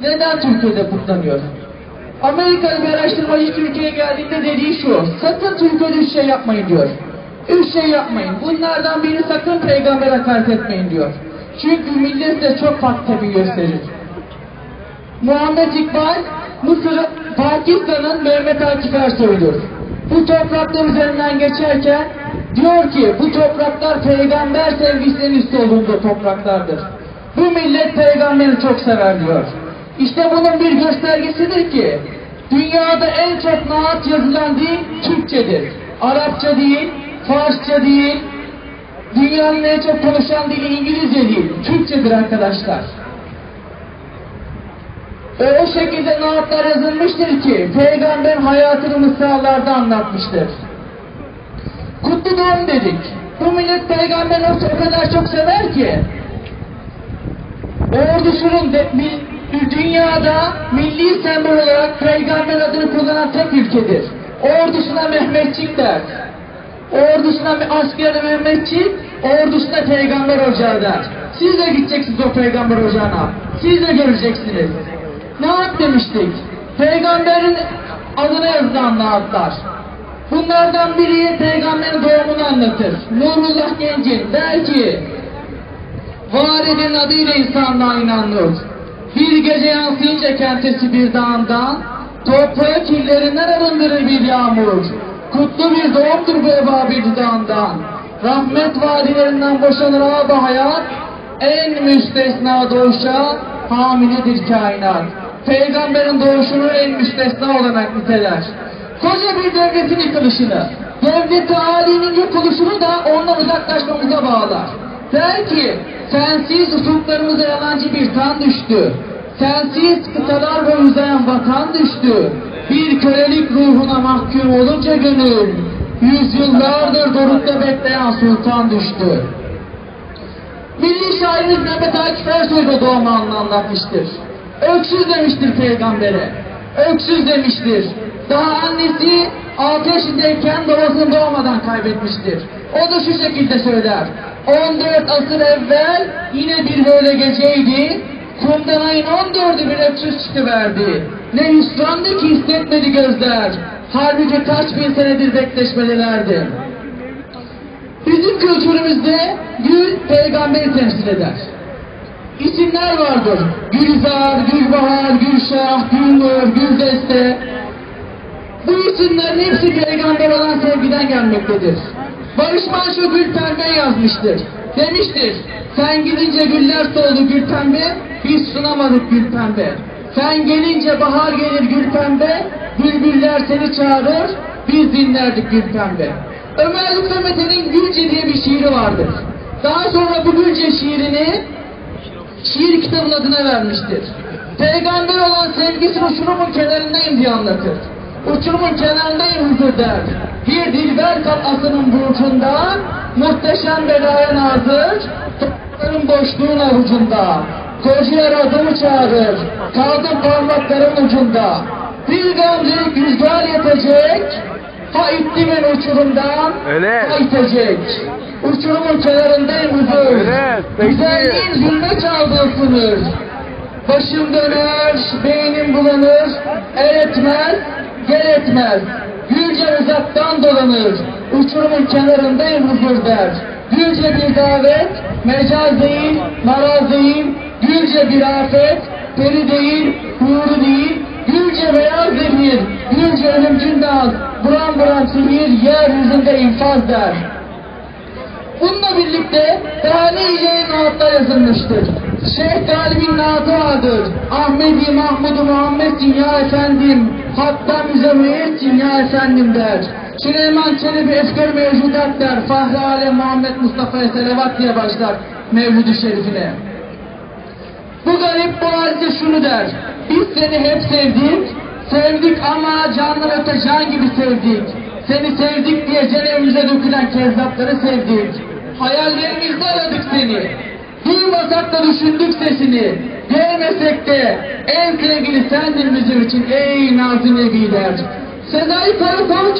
Neden Türkiye'de kutlanıyor? Amerikalı bir araştırmacı Türkiye'ye geldiğinde dediği şu, sakın Türkiye'de üç şey yapmayın diyor. Üç şey yapmayın. Bunlardan biri sakın peygambere hakaret etmeyin diyor. Çünkü millet de çok farklı tepki gösterir. Muhammed İkbal, Mısır, Pakistan'ın Mehmet Akif Ersoy'dur. Bu topraklar üzerinden geçerken diyor ki bu topraklar peygamber sevgisinin üstü olduğunda topraklardır. Bu millet peygamberi çok sever diyor. İşte bunun bir göstergesidir ki dünyada en çok naat yazılan dil Türkçedir. Arapça değil, Farsça değil, dünyanın en çok konuşan dili İngilizce değil, Türkçedir arkadaşlar. Ve o şekilde naatlar yazılmıştır ki peygamber hayatını mısralarda anlatmıştır. Kutlu doğum dedik. Bu millet peygamberi o kadar çok sever ki ordusunun de, dünyada milli sembol olarak peygamber adını kullanan tek ülkedir. Ordusuna Mehmetçik der. Ordusuna askerine Mehmetçik, ordusuna peygamber ocağı der. Siz de gideceksiniz o peygamber ocağına. Siz de göreceksiniz. Naat demiştik. Peygamberin adına yazılan naatlar. Bunlardan biri peygamberin doğumunu anlatır. Nurullah Gencin der ki, Validin adıyla insanlığa inanılır. Bir gece yansıyınca kentesi bir dağından, toprağı kirlerinden arındırır bir yağmur. Kutlu bir doğumdur bu ebabil dudağından. Rahmet vadilerinden boşanır ağabey hayat, en müstesna doğuşa hamiledir kainat. Peygamberin doğuşunu en müstesna olarak niteler. Koca bir devletin yıkılışını, devlet-i âlinin yok oluşunu da ondan uzaklaşmamıza bağlar. Der ki, sensiz ufuklarımıza yalancı bir tan düştü. Sensiz kıtalar boyu uzayan vatan düştü. Bir kölelik ruhuna mahkum olunca gönül, yüzyıllardır dorukta bekleyen sultan düştü. Milli şairimiz Mehmet Akif Ersoy da doğum anını anlatmıştır. Öksüz demiştir peygambere. Öksüz demiştir. Daha annesi 6 yaşındayken babasını doğmadan kaybetmiştir. O da şu şekilde söyler. 14 asır evvel yine bir böyle geceydi. Kumdan ayın 14'ü bir öksüz çıkıverdi. Ne hüsrandı ki hissetmedi gözler. Halbuki kaç bin senedir bekleşmelilerdi. Bizim kültürümüzde gül peygamberi temsil eder. İsimler vardır. Gülzar, Gülbahar, Gülşah, Gülnur, Güldeste. Bu isimlerin hepsi peygamber olan sevgiden gelmektedir. Barış Manço Gülpembe yazmıştır. Demiştir, sen gidince güller soldu Gülpembe, biz sunamadık Gülpembe. Sen gelince bahar gelir Gülpembe, bülbüller seni çağırır, biz dinlerdik Gülpembe. Ömer Lütfü Mete'nin Gülce diye bir şiiri vardır. Daha sonra bu Gülce şiirini şiir kitabının adına vermiştir. Peygamber olan sevgisini uçurumun kenarındayım diye anlatır. Uçurumun kenarındayım huzur der. Bir dilber katlasının burcunda, muhteşem belaya nazır, topların boşluğun avucunda. Kocaer adımı çağırır, kaldım parmakların ucunda. Bir gamzelik rüzgar yetecek, ha itti beni uçurumdan, Öyle. ha itecek. Uçurumun kenarındayım huzur. Peki. Güzelliğin zulme çaldığı sınır. Başım döner, beynim bulanır, el etmez, gel etmez. Gülce uzaktan dolanır, uçurumun kenarındayım huzur der. Gülce bir davet, mecaz değil, maraz değil, Gülce bir afet, peri değil, huru değil, Gülce beyaz demir, Gülce ölümcül naz, buram buram sinir, yeryüzünde infaz der. Bununla birlikte daha nice naatlar yazılmıştır. Şeyh Galib'in naatı vardır. Ahmedi Mahmudu Muhammed Dünya Efendim, Hatta Müzemmiyet Dünya Efendim der. Süleyman Çelebi Esker Mevcudat der. Fahri Alem Muhammed Mustafa'ya selavat diye başlar Mevlid-i Şerifine. Bu garip bu halde şunu der. Biz seni hep sevdik, sevdik ama candan öte can gibi sevdik. Seni sevdik diye cenevimize dökülen kezzapları sevdik. Hayallerimizde aradık seni. Duymasak da düşündük sesini. Görmesek de en sevgili sendin bizim için ey nazlı nebiler. Sezai Karakoç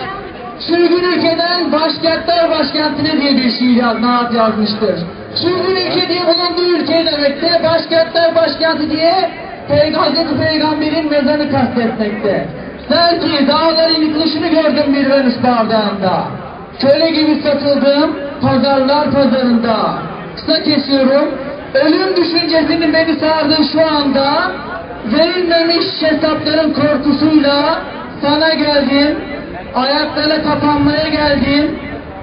Sürgün ülkeden başkentler başkentine diye bir şiir naat yazmıştır. Sürgün ülke diye bulunduğu ülke demekte, başkentler başkenti diye Hazreti Peygamber'in mezarını kastetmekte. Belki dağların yıkılışını gördüm bir Venüs bardağında. Köle gibi satıldım pazarlar pazarında. Kısa kesiyorum. Ölüm düşüncesinin beni sardığı şu anda verilmemiş hesapların korkusuyla sana geldim. Ayaklara kapanmaya geldim.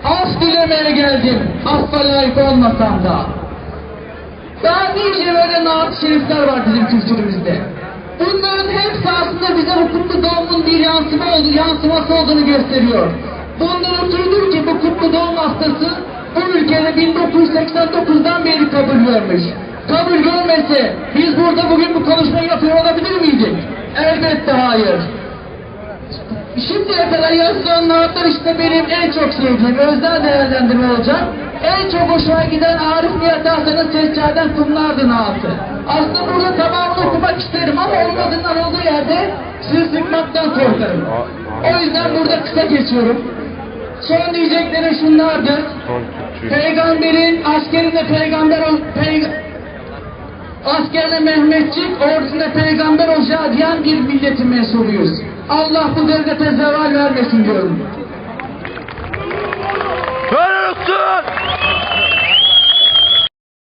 Af dilemeye geldim. Affa layık olmasam da. Daha nice böyle naat şerifler var bizim kültürümüzde. Bunların hepsi aslında bize bu kutlu doğumun bir yansıma yansıması olduğunu gösteriyor. Ötürüdür ki bu kutlu doğum hastası bu ülkede 1989'dan beri kabul görmüş. Kabul görmese biz burada bugün bu konuşmayı yapıyor olabilir miydik? Elbette hayır. Şimdiye kadar yazılan naatlar işte benim en çok sevdiğim özel değerlendirme olacak. En çok hoşuma giden Arif Nihat Hasan'ın Seccade Kumlardı naatı. Aslında burada tamamını okumak isterim ama olmadığından olduğu yerde sizi sıkmaktan korkarım. O yüzden burada kısa geçiyorum. Son diyeceklerim şunlardır. Peygamberin askerinde peygamber ol, peyg askerine Mehmetçik, ordusunda peygamber olacağı diyen bir milletin mensubuyuz. Allah bu devlete zeval vermesin diyorum. Ver!